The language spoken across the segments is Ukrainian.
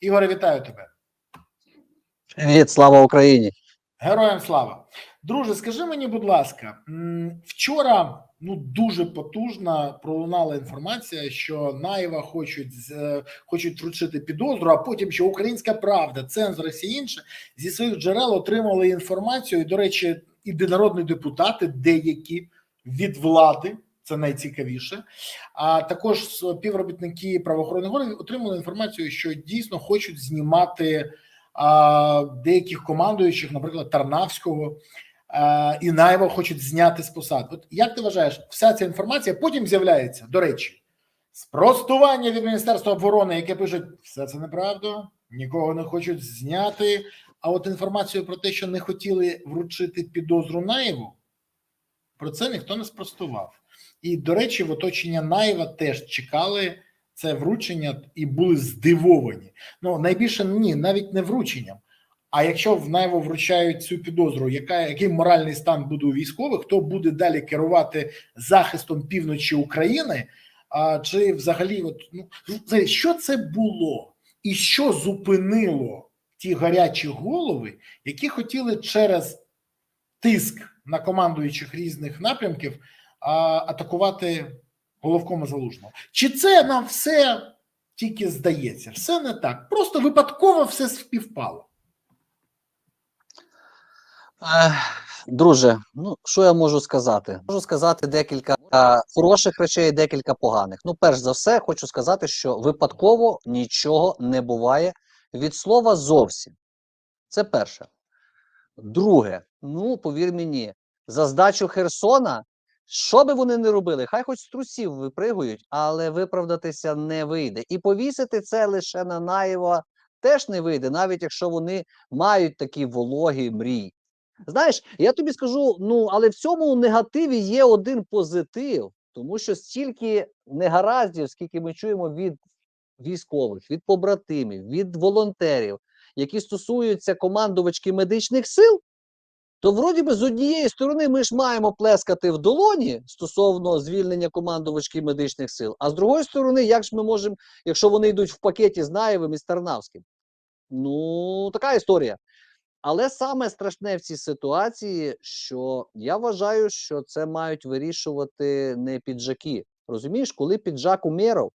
Ігоре, вітаю тебе. Привіт, слава Україні! Героям слава. Друже, скажи мені, будь ласка, вчора ну дуже потужна пролунала інформація, що Наєва хочуть е, хочуть вручити підозру, а потім що Українська Правда, цензор і всі інше зі своїх джерел отримали інформацію. І, до речі, і народні депутати, деякі від влади. Це найцікавіше. А також співробітники правоохоронних органів отримали інформацію, що дійсно хочуть знімати а, деяких командуючих, наприклад, Тарнавського а, і Наєва хочуть зняти з посад. От як ти вважаєш, вся ця інформація потім з'являється, до речі, спростування від Міністерства оборони, яке пишуть, все це неправда, нікого не хочуть зняти. А от інформацію про те, що не хотіли вручити підозру Наєву, про це ніхто не спростував. І, до речі, в оточення Наєва теж чекали це вручення і були здивовані. Ну найбільше ні, навіть не врученням. А якщо в Наєво вручають цю підозру, яка який моральний стан буде у військових, хто буде далі керувати захистом півночі України? А чи взагалі, от ну взагалі, що це було, і що зупинило ті гарячі голови, які хотіли через тиск на командуючих різних напрямків а, атакувати головкома залужного? Чи це нам все тільки здається? Все не так. Просто випадково все співпало. Друже, ну що я можу сказати? Можу сказати декілька е, хороших речей, декілька поганих. Ну, перш за все, хочу сказати, що випадково нічого не буває від слова зовсім. Це перше. Друге, ну повір мені, за здачу Херсона, що би вони не робили, хай хоч з трусів випригують, але виправдатися не вийде. І повісити це лише на Наєва теж не вийде, навіть якщо вони мають такі вологі мрії. Знаєш, я тобі скажу, ну але в цьому негативі є один позитив, тому що стільки негараздів, скільки ми чуємо від військових, від побратимів, від волонтерів, які стосуються командувачки медичних сил, то вроді би з однієї сторони ми ж маємо плескати в долоні стосовно звільнення командувачки медичних сил, а з другої сторони, як ж ми можемо, якщо вони йдуть в пакеті з Наєвим і з Тарнавським? Ну, така історія. Але саме страшне в цій ситуації, що я вважаю, що це мають вирішувати не піджаки. Розумієш, коли піджак уміров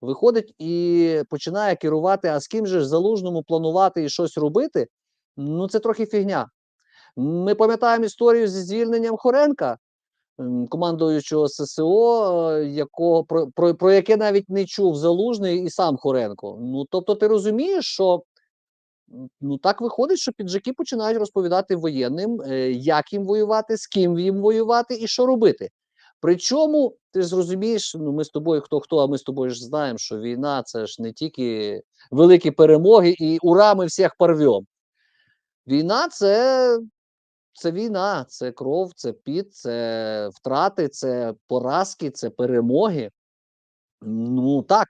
виходить і починає керувати, а з ким же ж залужному планувати і щось робити, ну це трохи фігня. Ми пам'ятаємо історію зі звільненням Хоренка, командуючого ССО, е, якого про, про, про яке навіть не чув залужний і сам Хоренко. Ну тобто, ти розумієш, що Ну так виходить, що піджаки починають розповідати воєнним, е, як їм воювати, з ким їм воювати і що робити. Причому ти ж зрозумієш, ну ми з тобою хто хто, а ми з тобою ж знаємо, що війна це ж не тільки великі перемоги і ура, ми всіх порвем. Війна це, це війна, це кров, це піт, це втрати, це поразки, це перемоги. Ну так.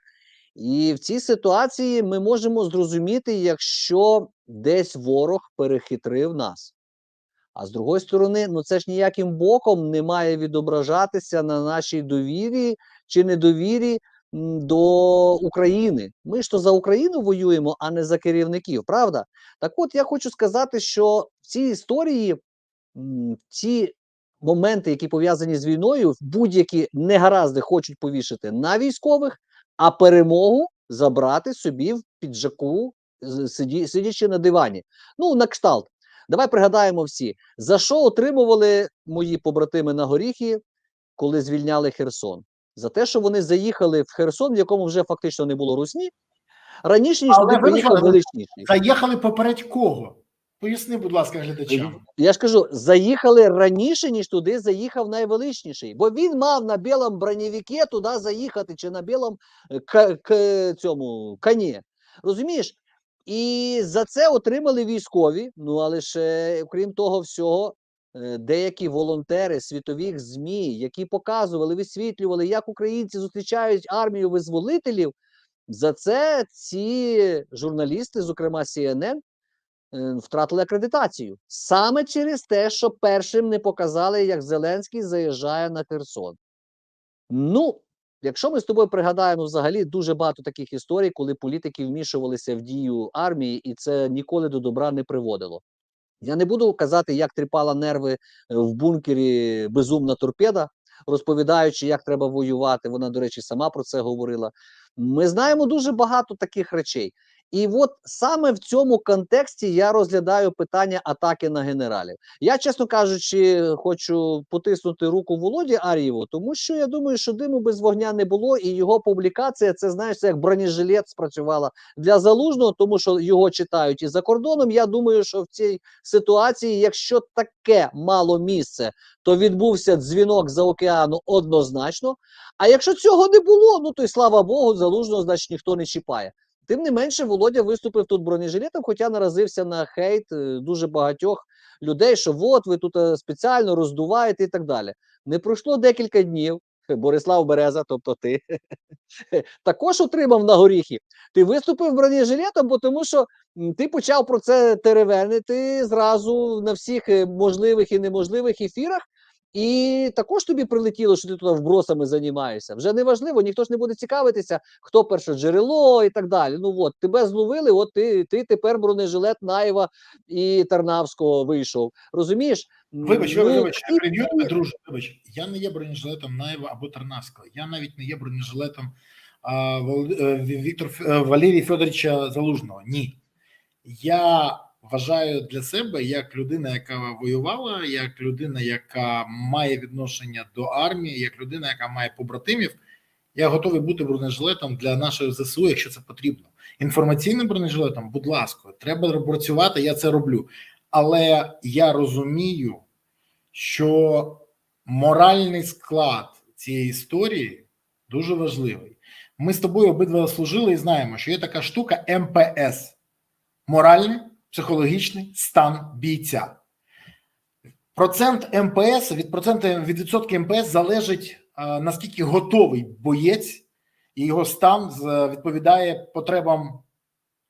І в цій ситуації ми можемо зрозуміти, якщо десь ворог перехитрив нас. А з другої сторони, ну це ж ніяким боком не має відображатися на нашій довірі чи недовірі до України. Ми ж то за Україну воюємо, а не за керівників, правда? Так от я хочу сказати, що в цій історії ці моменти, які пов'язані з війною, будь-які негаразди хочуть повішати на військових, а перемогу забрати собі в піджаку, сиді, сидячи на дивані. Ну, на кшталт. Давай пригадаємо всі, за що отримували мої побратими на горіхи, коли звільняли Херсон? За те, що вони заїхали в Херсон, в якому вже фактично не було русні, раніше ніж туди поїхав величніший. Заїхали поперед кого? Поясни, будь ласка, глядачам. Я ж кажу, заїхали раніше, ніж туди заїхав найвеличніший, бо він мав на білому бронєвіке туди заїхати, чи на білому е, к- к- цьому коні. Розумієш? І за це отримали військові. Ну але ще, крім того всього, е, деякі волонтери світових ЗМІ, які показували, висвітлювали, як українці зустрічають армію визволителів. За це ці журналісти, зокрема CNN, е, втратили акредитацію саме через те, що першим не показали, як Зеленський заїжджає на Херсон. Ну, Якщо ми з тобою пригадаємо взагалі дуже багато таких історій, коли політики вмішувалися в дію армії, і це ніколи до добра не приводило. Я не буду казати, як тріпала нерви е, в бункері безумна торпеда, розповідаючи, як треба воювати. Вона, до речі, сама про це говорила. Ми знаємо дуже багато таких речей. І от саме в цьому контексті я розглядаю питання атаки на генералів. Я, чесно кажучи, хочу потиснути руку Володі Ар'єву, тому що я думаю, що диму без вогня не було, і його публікація це знаєш, як бронежилет спрацювала для залужного, тому що його читають і за кордоном. Я думаю, що в цій ситуації, якщо таке мало місце, то відбувся дзвінок за океану однозначно. А якщо цього не було, ну то й слава Богу, залужного, значить ніхто не чіпає. Тим не менше, Володя виступив тут бронежилетом, хоча наразився на хейт е, дуже багатьох людей, що от ви тут е, спеціально роздуваєте і так далі. Не пройшло декілька днів. Борислав Береза, тобто ти, також отримав на горіхи. Ти виступив бронежилетом, бо тому що ти почав про це теревенити зразу на всіх е, можливих і неможливих ефірах. І також тобі прилетіло, що ти тут вбросами займаєшся. Вже не важливо, ніхто ж не буде цікавитися, хто перше джерело і так далі. Ну от тебе зловили, от ти, ти тепер бронежилет Наєва і Тарнавського вийшов. Розумієш? Вибач, ну, вибач, вибач, і- друже. Вибач, я не є бронежилетом Наєва або Тарнавського. Я навіть не є бронежилетом а, е, Віктор е, Валерія Федоровича Залужного. Ні. Я вважаю для себе як людина, яка воювала, як людина, яка має відношення до армії, як людина, яка має побратимів. Я готовий бути бронежилетом для нашої ЗСУ, якщо це потрібно. Інформаційним бронежилетом, будь ласка, треба працювати, я це роблю. Але я розумію, що моральний склад цієї історії дуже важливий. Ми з тобою обидва служили і знаємо, що є така штука МПС моральний психологічний стан бійця. Процент МПС від процента від відсотки МПС залежить а, наскільки готовий боєць, і його стан відповідає потребам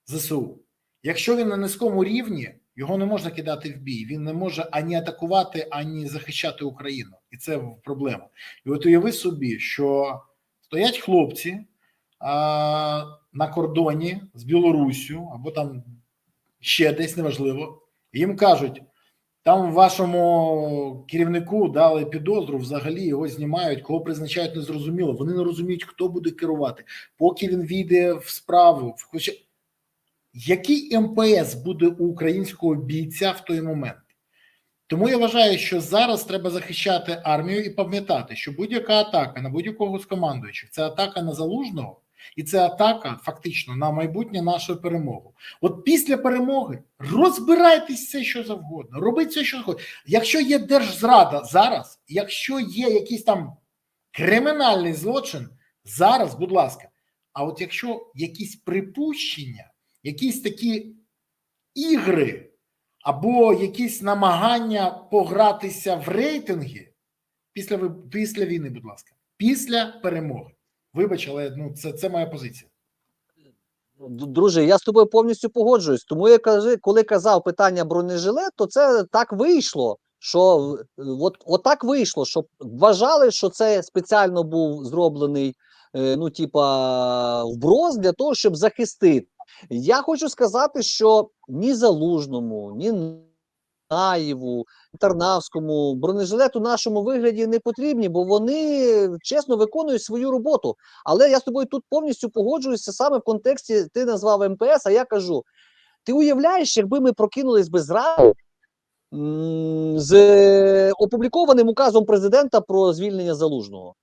ЗСУ. Якщо він на низькому рівні, його не можна кидати в бій. Він не може ані атакувати, ані захищати Україну, і це проблема. І от уяви собі, що стоять хлопці а, на кордоні з Білоруссю або там ще десь неважливо. Їм кажуть, там вашому керівнику дали підозру, взагалі його знімають, кого призначають незрозуміло. Вони не розуміють, хто буде керувати, поки він війде в справу. в- Хоча який МПС буде у українського бійця в той момент? Тому я вважаю, що зараз треба захищати армію і пам'ятати, що будь-яка атака на будь-якого з командуючих це атака на залужного, і це атака фактично на майбутнє нашої перемоги. От після перемоги розбирайтесь все, що завгодно, робіть все, що завгодно. Якщо є держзрада зараз, якщо є якийсь там кримінальний злочин, зараз, будь ласка. А от якщо якісь припущення, якісь такі ігри або якісь намагання погратися в рейтинги після після війни, будь ласка, після перемоги. Вибач, але ну це, це моя позиція. Друже, я з тобою повністю погоджуюсь. Тому я кажу, коли казав питання бронежилет, то це так вийшло. Що от, от так вийшло, що вважали, що це спеціально був зроблений, е, ну, типа, вброс для того, щоб захистити. Я хочу сказати, що ні залужному, ні Наєву, Тарнавському бронежилет у нашому вигляді не потрібні, бо вони чесно виконують свою роботу. Але я з тобою тут повністю погоджуюся саме в контексті. Ти назвав МПС, а я кажу: ти уявляєш, якби ми прокинулись без м, з опублікованим указом президента про звільнення залужного.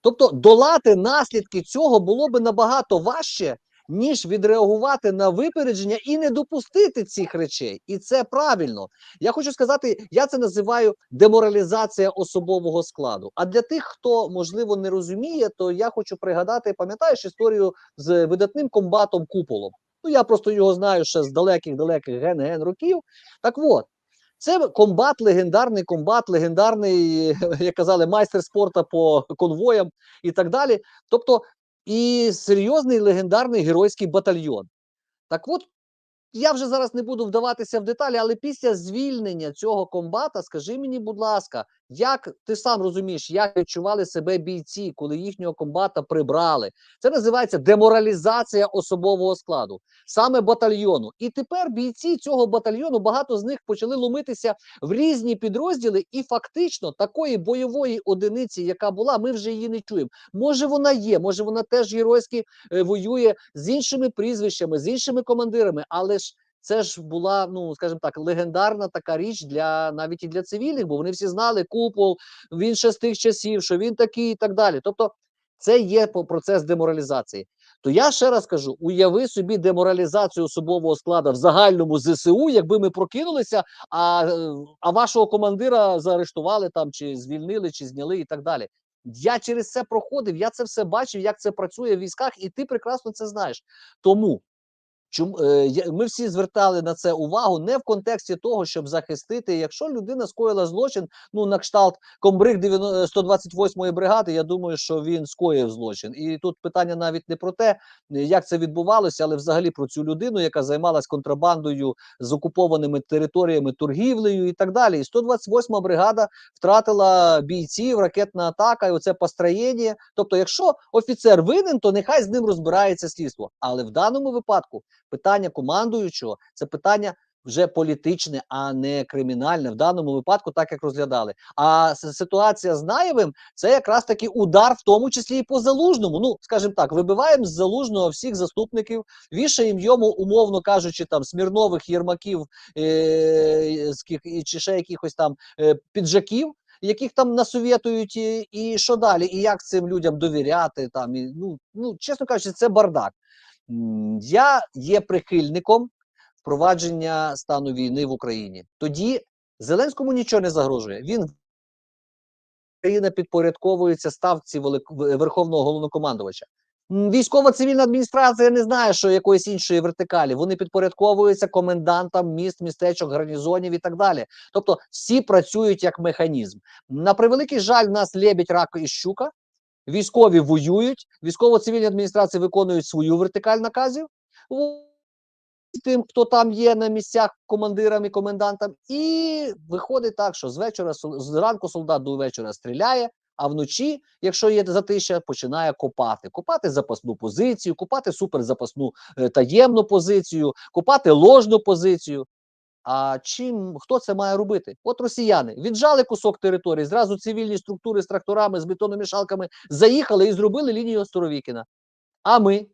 Тобто долати наслідки цього було би набагато важче, ніж відреагувати на випередження і не допустити цих речей. І це правильно. Я хочу сказати, я це називаю деморалізація особового складу. А для тих, хто можливо не розуміє, то я хочу пригадати, пам'ятаєш історію з видатним комбатом Куполом. Ну я просто його знаю ще з далеких далеких ген-ген років. Так от. Це комбат, легендарний комбат, легендарний, як казали, майстер спорту по конвоям і так далі. Тобто, і серйозний легендарний геройський батальйон. Так от, я вже зараз не буду вдаватися в деталі, але після звільнення цього комбата, скажи мені, будь ласка, Як ти сам розумієш, як відчували себе бійці, коли їхнього комбата прибрали? Це називається деморалізація особового складу, саме батальйону. І тепер бійці цього батальйону багато з них почали ломитися в різні підрозділи, і фактично такої бойової одиниці, яка була, ми вже її не чуємо. Може, вона є, може вона теж геройськи е, воює з іншими прізвищами, з іншими командирами, але ж. Це ж була, ну скажімо так, легендарна така річ для навіть і для цивільних, бо вони всі знали купол, він ще з тих часів, що він такий і так далі. Тобто, це є процес деморалізації. То я ще раз кажу: уяви собі деморалізацію особового складу в загальному ЗСУ, якби ми прокинулися, а, е, а вашого командира заарештували там, чи звільнили, чи зняли, і так далі. Я через це проходив, я це все бачив, як це працює в військах, і ти прекрасно це знаєш. Тому Чому е, ми всі звертали на це увагу не в контексті того, щоб захистити, якщо людина скоїла злочин, ну на кшталт комбриг 90 128-ї бригади, я думаю, що він скоїв злочин. І тут питання навіть не про те, е, як це відбувалося, але взагалі про цю людину, яка займалась контрабандою з окупованими територіями, торгівлею і так далі. І 128-ма бригада втратила бійців, ракетна атака, і оце построєння. Тобто, якщо офіцер винен, то нехай з ним розбирається слідство. Але в даному випадку питання командуючого це питання вже політичне, а не кримінальне. В даному випадку, так як розглядали. А ситуація з Наєвим це якраз таки удар, в тому числі і по залужному. Ну, скажімо так, вибиваємо з залужного всіх заступників, вішаємо йому, умовно кажучи, там смірнових єрмаків е- чи ще якихось там е- піджаків. Яких там насовєтують, і, і що далі, і як цим людям довіряти там і ну, ну чесно кажучи, це бардак. Я є прихильником впровадження стану війни в Україні. Тоді Зеленському нічого не загрожує. Він Україна підпорядковується ставці Верховного головнокомандувача. Військова цивільна адміністрація не знає, що якоїсь іншої вертикалі. Вони підпорядковуються комендантам міст, містечок, гарнізонів і так далі. Тобто всі працюють як механізм. На превеликий жаль, в нас лебідь, рак і щука. Військові воюють, військово-цивільні адміністрації виконують свою вертикаль наказів. Тим, хто там є на місцях командирам і комендантам, і виходить так, що з вечора сол- зранку солдат до вечора стріляє, а вночі, якщо є затища, починає копати. Копати запасну позицію, копати суперзапасну е, таємну позицію, копати ложну позицію. А чим хто це має робити? От росіяни віджали кусок території, зразу цивільні структури з тракторами, з бетономішалками заїхали і зробили лінію Старовікіна. А ми?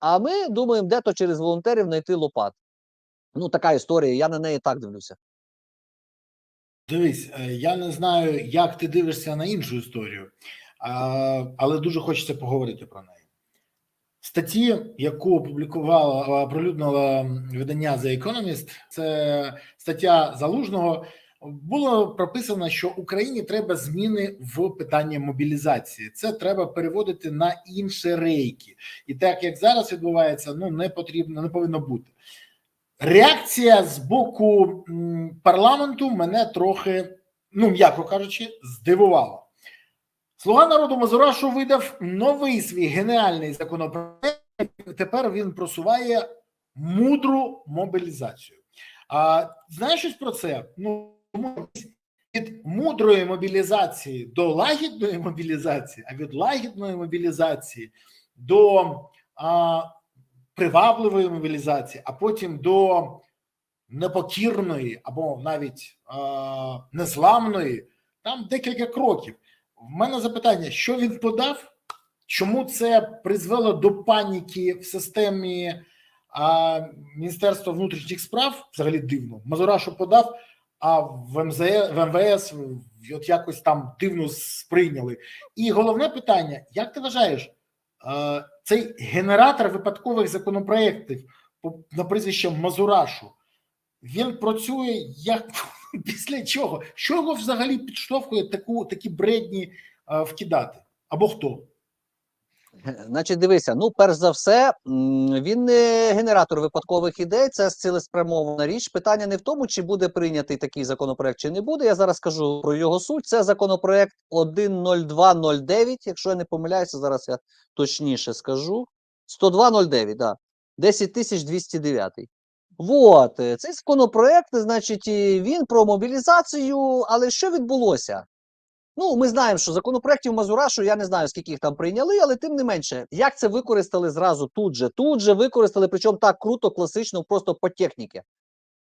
А ми думаємо, де то через волонтерів знайти лопат. Ну, така історія. Я на неї так дивлюся. Дивись, е, я не знаю, як ти дивишся на іншу історію, але дуже хочеться поговорити про неї. Статті, яку опублікувала оприлюднило видання The Economist, це стаття Залужного. Було прописано, що Україні треба зміни в питанні мобілізації. Це треба переводити на інші рейки, і так як зараз відбувається, ну не потрібно, не повинно бути. Реакція з боку парламенту мене трохи, ну м'яко кажучи, здивувала. Слуга народу Мазурашу видав новий свій геніальний законопроект. Тепер він просуває мудру мобілізацію. А знаєш щось про це? Ну від мудрої мобілізації до лагідної мобілізації, а від лагідної мобілізації до а, привабливої мобілізації, а потім до непокірної або навіть а, незламної, там декілька кроків. В мене запитання: що він подав? Чому це призвело до паніки в системі а, Міністерства внутрішніх справ? Взагалі дивно. Мазурашу подав, а в МЗС, в МВС от якось там дивно сприйняли. І головне питання: як ти вважаєш, е, цей генератор випадкових законопроєктів на прізвище Мазурашу, він працює як після чого? Що його взагалі підштовхує таку такі бредні е, вкидати? Або хто? Значить, дивися, ну, перш за все, він не генератор випадкових ідей, це цілеспрямована річ. Питання не в тому, чи буде прийнятий такий законопроект, чи не буде. Я зараз скажу про його суть. Це законопроект 10209, якщо я не помиляюся, зараз я точніше скажу. 10209, да. 10209. Вот, е, цей законопроект, значить, він про мобілізацію, але що відбулося? Ну, ми знаємо, що законопроєктів Мазурашу, я не знаю, скільки їх там прийняли, але тим не менше, як це використали зразу тут же, тут же використали, причому так круто, класично, просто по техніці.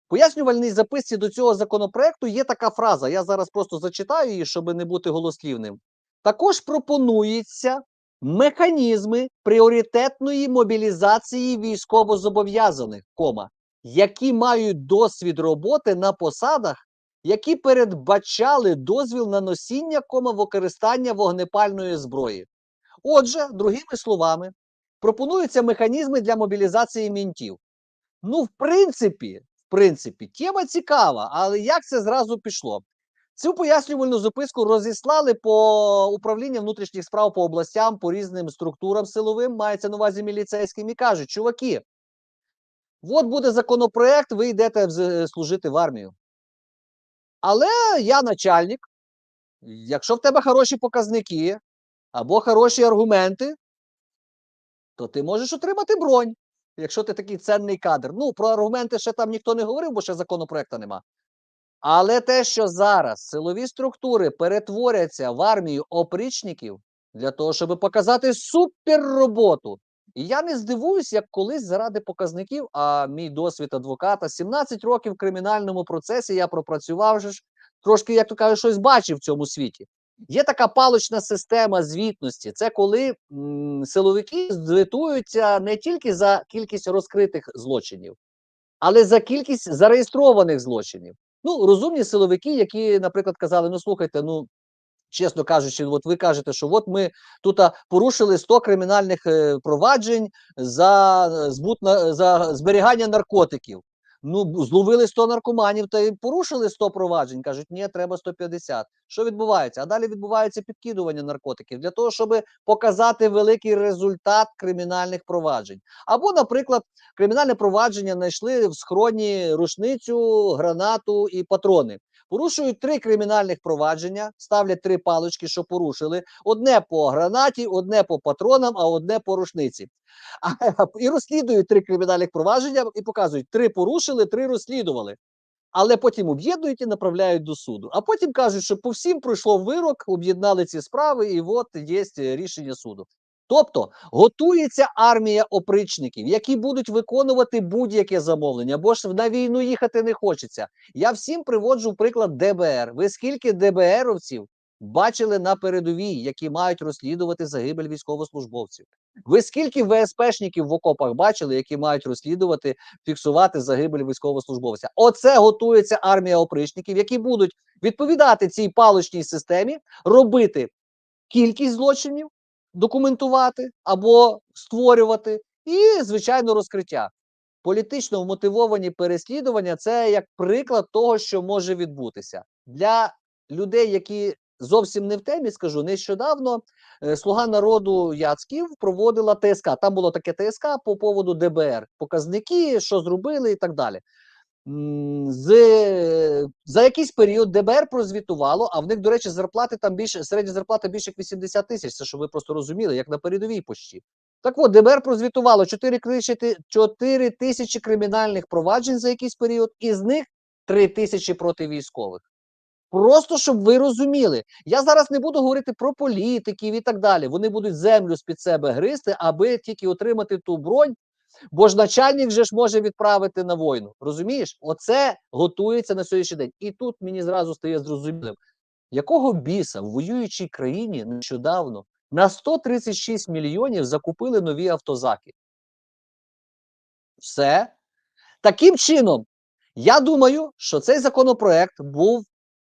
Пояснювальній записці до цього законопроекту є така фраза. Я зараз просто зачитаю її, щоб не бути голослівним. Також пропонується механізми пріоритетної мобілізації військовозобов'язаних, кома, які мають досвід роботи на посадах, які передбачали дозвіл на носіння кома використання вогнепальної зброї. Отже, другими словами, пропонуються механізми для мобілізації мінтів. Ну, в принципі, в принципі, тема цікава, але як це зразу пішло? Цю пояснювальну записку розіслали по управлінню внутрішніх справ по областям, по різним структурам силовим, мається на увазі міліцейським, і кажуть, чуваки, от буде законопроект, ви йдете служити в армію. Але я начальник. Якщо в тебе хороші показники або хороші аргументи, то ти можеш отримати бронь, якщо ти такий ценний кадр. Ну, про аргументи ще там ніхто не говорив, бо ще законопроекту нема. Але те, що зараз силові структури перетворяться в армію опричників для того, щоб показати супер роботу. І я не здивуюсь, як колись заради показників, а мій досвід адвоката 17 років в кримінальному процесі я пропрацював же ж трошки, як то кажуть, щось бачив в цьому світі. Є така палична система звітності. Це коли м, силовики звітуються не тільки за кількість розкритих злочинів, але за кількість зареєстрованих злочинів. Ну, розумні силовики, які, наприклад, казали: ну слухайте, ну чесно кажучи, от ви кажете, що от ми тут порушили 100 кримінальних е, проваджень за е, збут за зберігання наркотиків. Ну, зловили 100 наркоманів та й порушили 100 проваджень. Кажуть, ні, треба 150. Що відбувається? А далі відбувається підкидування наркотиків для того, щоб показати великий результат кримінальних проваджень. Або, наприклад, кримінальне провадження знайшли в схроні рушницю, гранату і патрони. Порушують три кримінальних провадження, ставлять три палички, що порушили: одне по гранаті, одне по патронам, а одне по рушниці. А, і розслідують три кримінальних провадження і показують: три порушили, три розслідували. Але потім об'єднують і направляють до суду. А потім кажуть, що по всім пройшло вирок, об'єднали ці справи, і от є рішення суду. Тобто готується армія опричників, які будуть виконувати будь-яке замовлення, бо ж на війну їхати не хочеться. Я всім приводжу приклад ДБР. Ви скільки ДБРовців бачили на передовій, які мають розслідувати загибель військовослужбовців? Ви скільки ВСПшників в окопах бачили, які мають розслідувати, фіксувати загибель військовослужбовця? Оце готується армія опричників, які будуть відповідати цій паличній системі, робити кількість злочинів, документувати або створювати, і, звичайно, розкриття. Політично вмотивовані переслідування це як приклад того, що може відбутися для людей, які зовсім не в темі, скажу нещодавно. е, Слуга народу Яцьків проводила ТСК. Там було таке ТСК по поводу ДБР, показники, що зробили і так далі. З, за якийсь період ДБР прозвітувало, а в них, до речі, зарплати там більше, середня зарплата більше як 80 тисяч. Це щоб ви просто розуміли, як на передовій пощі. Так от, ДБР прозвітувало 4, кричати- 4 тисячі кримінальних проваджень за якийсь період, із них 3 тисячі проти військових. Просто щоб ви розуміли, я зараз не буду говорити про політиків і так далі. Вони будуть землю з-під себе гризти, аби тільки отримати ту бронь, бо ж начальник же ж може відправити на війну. Розумієш? Оце готується на сьогоднішній день. І тут мені зразу стає зрозумілим, якого біса в воюючій країні нещодавно на 136 мільйонів закупили нові автозаки. Все. Таким чином, я думаю, що цей законопроект був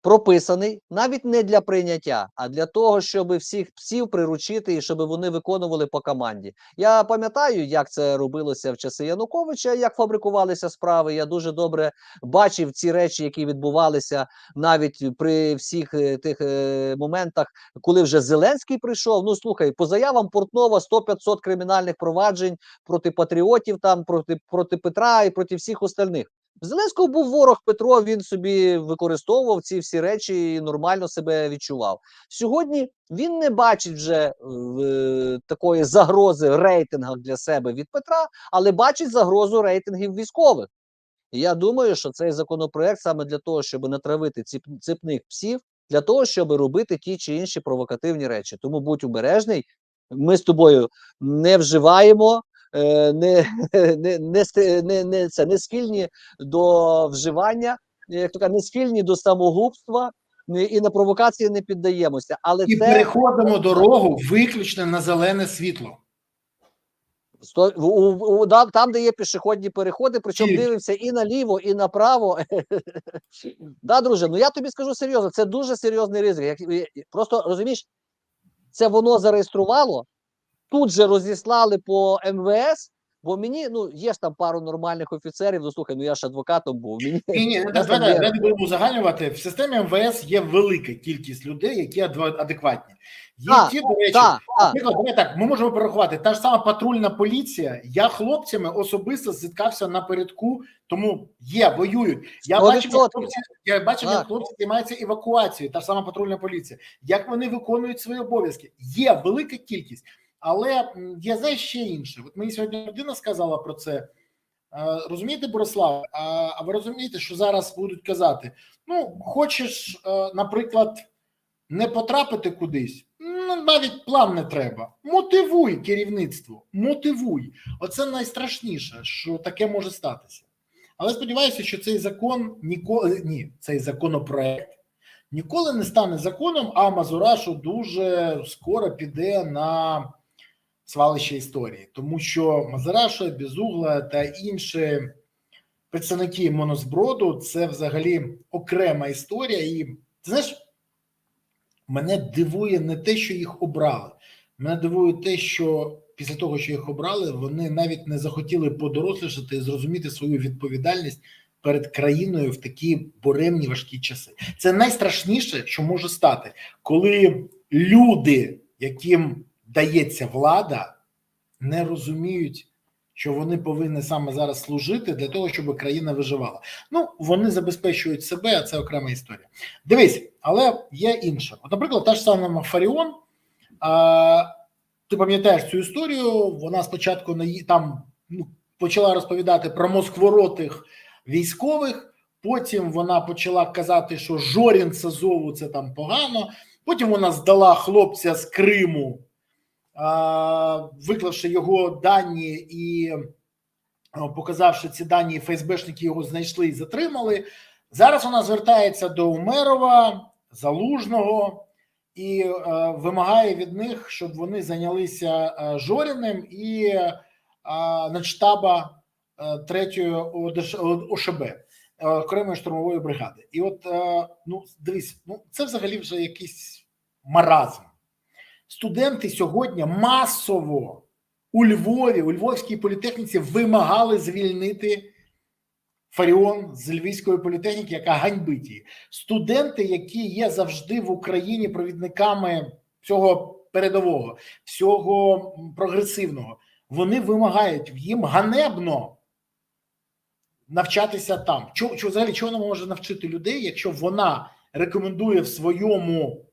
прописаний навіть не для прийняття, а для того, щоб всіх псів приручити і щоб вони виконували по команді. Я пам'ятаю, як це робилося в часи Януковича, як фабрикувалися справи. Я дуже добре бачив ці речі, які відбувалися навіть при всіх е, тих е, моментах, коли вже Зеленський прийшов. Ну слухай, по заявам Портнова 100-500 кримінальних проваджень проти патріотів, там проти, проти Петра і проти всіх остальних. Зеленського був ворог Петро. Він собі використовував ці всі речі і нормально себе відчував. Сьогодні він не бачить вже е, такої загрози в рейтингах для себе від Петра, але бачить загрозу рейтингів військових. І я думаю, що цей законопроект саме для того, щоб натравити ціп, цепних псів, для того, щоб робити ті чи інші провокативні речі. Тому будь обережний. Ми з тобою не вживаємо, не, не, не, не, не, це, не схильні до вживання, як то кажуть, не схильні до самогубства і на провокації не піддаємося. Але І це переходимо дорогу виключно на зелене світло. Сто, у, у, у- там, де є пішохідні переходи, причому Тільки. дивимося і наліво, і направо. да, друже, ну я тобі скажу серйозно, це дуже серйозний ризик. Як, і- і- просто розумієш, це воно зареєструвало, тут же розіслали по МВС, бо мені, ну, є ж там пару нормальних офіцерів, ну слухай, ну я ж адвокатом був. Мені, Ні, ні, не будемо узагальнювати. В системі МВС є велика кількість людей, які адекватні. Є Так, ті, до речі, та, та. Наприклад, давай так, ми можемо порахувати. Та ж сама патрульна поліція. Я хлопцями особисто зіткався напередку, тому є, воюють. Я бачив, як хлопці, я бачив, як хлопці займаються евакуацією, та ж сама патрульна поліція. Як вони виконують свої обов'язки? Є велика кількість, але є знаєш, ще інше. От мені сьогодні людина сказала про це. Розумієте, Борислав? А, а ви розумієте, що зараз будуть казати: ну, хочеш, е, наприклад, не потрапити кудись, ну навіть план не треба. Мотивуй керівництво, мотивуй. Оце найстрашніше, що таке може статися. Але сподіваюся, що цей закон ніколи ні, цей законопроект ніколи не стане законом, а Мазурашу дуже скоро піде на свалище історії, тому що Мазураша, Безугла та інші представники монозброду це взагалі окрема історія. І знаєш, мене дивує не те, що їх обрали. Мене дивує те, що після того, що їх обрали, вони навіть не захотіли подорослішати і зрозуміти свою відповідальність перед країною в такі буремні важкі часи. Це найстрашніше, що може стати, коли люди, яким дається влада, не розуміють, що вони повинні саме зараз служити для того, щоб країна виживала. Ну, вони забезпечують себе, а це окрема історія. Дивись, але є інше. От, наприклад, та ж сама Фаріон. А, ти пам'ятаєш цю історію? Вона спочатку на там ну, почала розповідати про москворотих військових. Потім вона почала казати, що Жорін з Азову це там погано. Потім вона здала хлопця з Криму, виклавши його дані і показавши ці дані, ФСБшники його знайшли і затримали. Зараз вона звертається до Умерова, Залужного і е, вимагає від них, щоб вони зайнялися е, Жоріним і е, начштаба е, третьої ОШБ окремої штурмової бригади. І от ну дивись, ну це взагалі вже якийсь маразм. Студенти сьогодні масово у Львові, у Львовській політехніці вимагали звільнити Фаріон з Львівської політехніки, яка ганьбить її. Студенти, які є завжди в Україні провідниками цього передового, всього прогресивного, вони вимагають їм ганебно навчатися там. Чого, взагалі чого вона може навчити людей, якщо вона рекомендує в своєму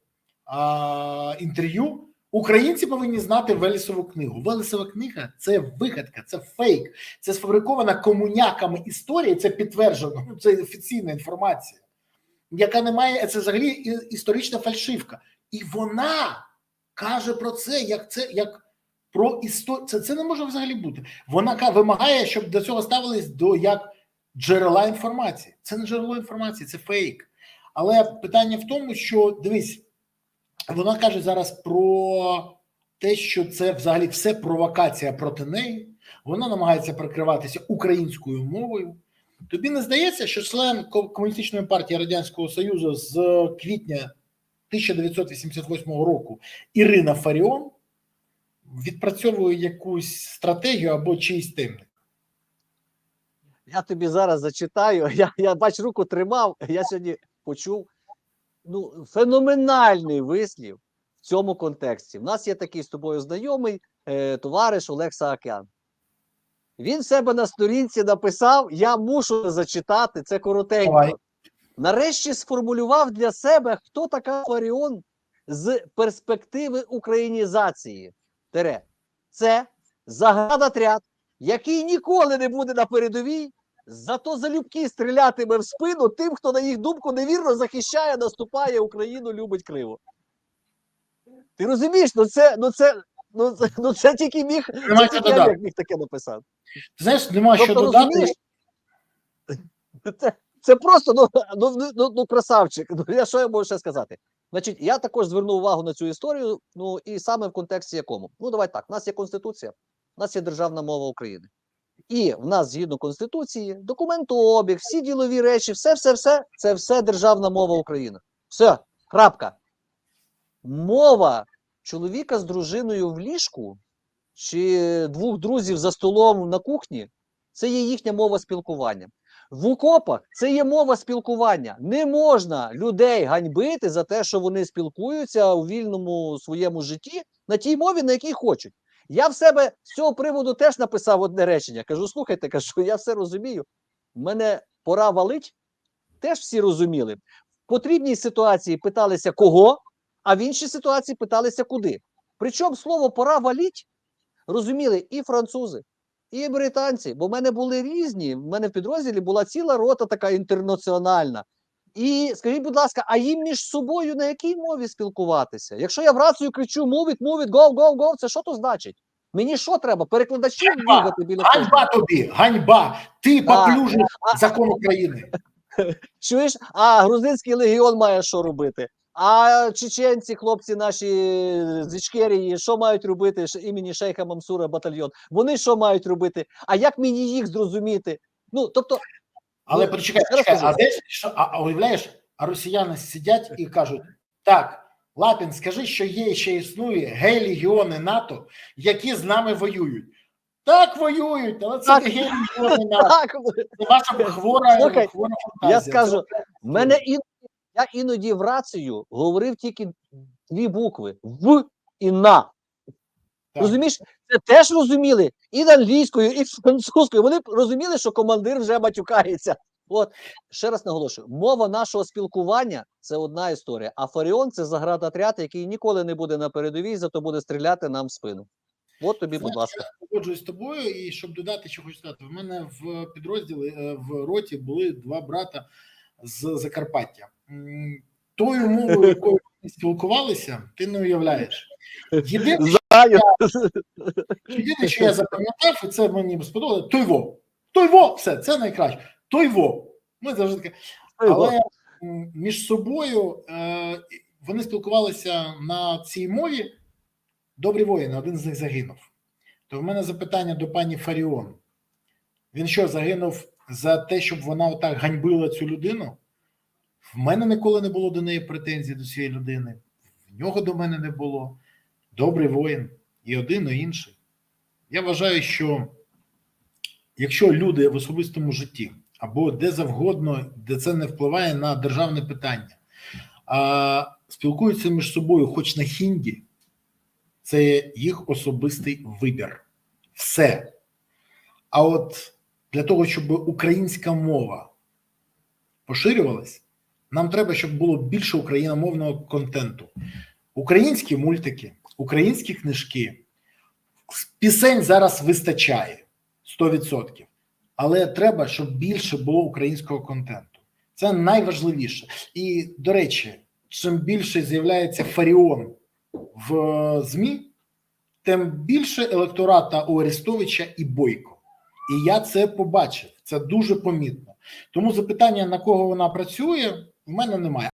інтерв'ю? Українці повинні знати Велесову книгу. Велесова книга це вигадка, це фейк, це сфабрикована комуняками історія. Це підтверджено. Ну, це офіційна інформація, яка не має це взагалі історична фальшивка. І вона каже про це, як це як про історію. Це, це не може взагалі бути. Вона вимагає, щоб до цього ставились до як джерела інформації. Це не джерело інформації, це фейк. Але питання в тому, що дивись, вона каже зараз про те, що це взагалі все провокація проти неї. Вона намагається прикриватися українською мовою. Тобі не здається, що член комуністичної партії Радянського Союзу з квітня 1988 року Ірина Фаріон відпрацьовує якусь стратегію або чийсь темник? Я тобі зараз зачитаю. Я, я бач, руку тримав. Я сьогодні почув ну, феноменальний вислів в цьому контексті. У нас є такий з тобою знайомий е, товариш Олег Саакян. Він в себе на сторінці написав: Я мушу зачитати це коротенько. Давай. Нарешті сформулював для себе, хто така Фаріон з перспективи українізації. Тере. Це заградотряд, який ніколи не буде на передовій, зато залюбки стрілятиме в спину тим, хто на їх думку невірно захищає, наступає Україну, любить криво. Ти розумієш, ну це, ну це, ну це, ну це тільки міг, Нема це що додати. міг таке написати. Знаєш, нема що Тобто, додати. розумієш, це, це просто ну, ну, ну, ну, ну красавчик. Ну, я що я можу ще сказати? Значить, я також звернув увагу на цю історію. Ну і саме в контексті якому? Ну, давай так: у нас є конституція, у нас є державна мова України. І в нас, згідно конституції, документообіг, всі ділові речі, все, все, все це все державна мова України. Все, крапка. Мова чоловіка з дружиною в ліжку чи двох друзів за столом на кухні це є їхня мова спілкування. В окопах це є мова спілкування. Не можна людей ганьбити за те, що вони спілкуються у вільному своєму житті на тій мові, на якій хочуть. Я в себе з цього приводу теж написав одне речення. Кажу: слухайте, кажу, я все розумію. Мене пора валить. Теж всі розуміли. В потрібній ситуації питалися кого, а в іншій ситуації питалися куди. Причому слово пора валіть розуміли і французи, і британці, бо в мене були різні. В мене в підрозділі була ціла рота така інтернаціональна. І скажіть, будь ласка, а їм між собою на якій мові спілкуватися? Якщо я в рацію кричу move it, go, go, go, це що то значить? Мені що треба? Перекладачів бігати біля кожного? Ганьба тобі, ганьба. Ти поплюжиш закон України. Чуєш? А грузинський легіон має що робити? А чеченці, хлопці наші з Ічкерії, що мають робити імені Шейха Мамсура батальйон? Вони що мають робити? А як мені їх зрозуміти? Ну тобто, Але Ну, почекай, почекай, а знаєш, що, а, а уявляєш, а росіяни сидять і кажуть: так, Лапін, скажи, що є ще існує гей-легіони НАТО, які з нами воюють. Так, воюють, але це Так. не гей-легіони НАТО. так Це ваша хвора, Слухай, хвора я скажу, Це- мене іноді, я іноді в рацію говорив тільки дві букви: в і на. Так. Розумієш, це теж розуміли і англійською, і французькою. Вони розуміли, що командир вже матюкається. От ще раз наголошую: мова нашого спілкування це одна історія. А Фаріон це заградотряд, який ніколи не буде на передовій, зато буде стріляти нам в спину. От тобі, будь ласка. Я погоджуюсь з тобою, і щоб додати, що хочу сказати, в мене в підрозділі е, в роті були два брата з Закарпаття. Тою мовою, якою вони спілкувалися, ти не уявляєш. Єдине, Знаю. єдине, що я запам'ятав, і це мені сподобалося, той во. Той во, все, це найкраще. Той во. Ми завжди таке. Але між собою е, вони спілкувалися на цій мові. Добрі воїни, один з них загинув. То в мене запитання до пані Фаріон. Він що, загинув за те, щоб вона отак ганьбила цю людину? В мене ніколи не було до неї претензій до цієї людини. В нього до мене не було. Добрий воїн, і один, і інший. Я вважаю, що якщо люди в особистому житті або де завгодно, де це не впливає на державне питання, а спілкуються між собою, хоч на хінді, це їх особистий вибір. Все. А от для того, щоб українська мова поширювалась, нам треба, щоб було більше україномовного контенту. Українські мультики, українські книжки, пісень зараз вистачає 100%. Але треба, щоб більше було українського контенту. Це найважливіше. І, до речі, чим більше з'являється Фаріон в е, ЗМІ, тим більше електората у Арестовича і Бойко. І я це побачив. Це дуже помітно. Тому запитання, на кого вона працює, в мене немає.